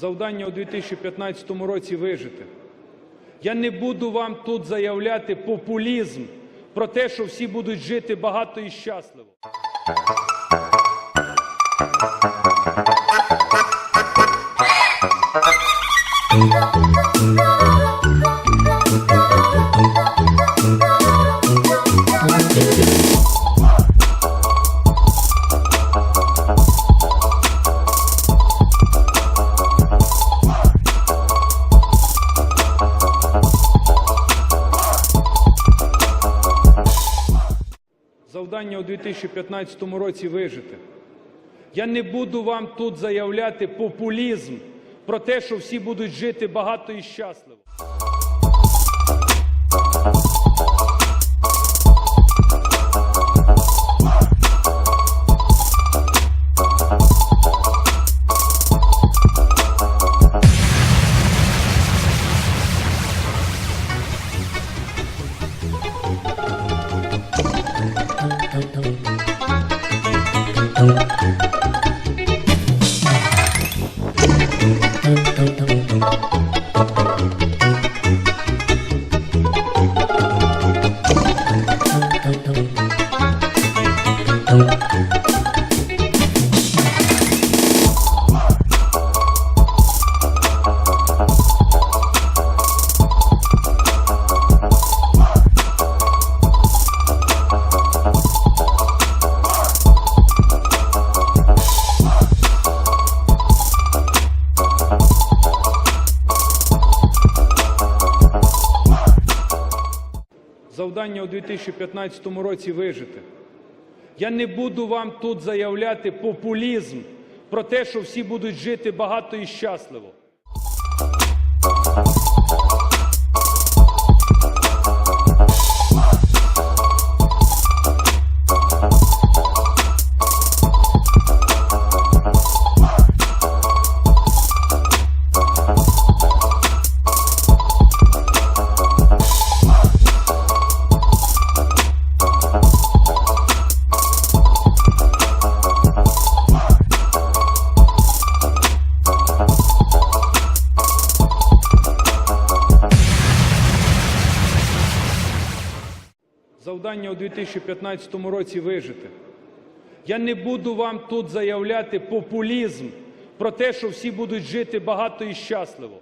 Завдання у 2015 році вижити. Я не буду вам тут заявляти популізм про те, що всі будуть жити багато і щасливо. Завдання у 2015 році вижити. Я не буду вам тут заявляти популізм про те, що всі будуть жити багато і щасливо. Don't, don't. Завдання у 2015 році вижити. Я не буду вам тут заявляти популізм про те, що всі будуть жити багато і щасливо. Завдання у 2015 році вижити. Я не буду вам тут заявляти популізм про те, що всі будуть жити багато і щасливо.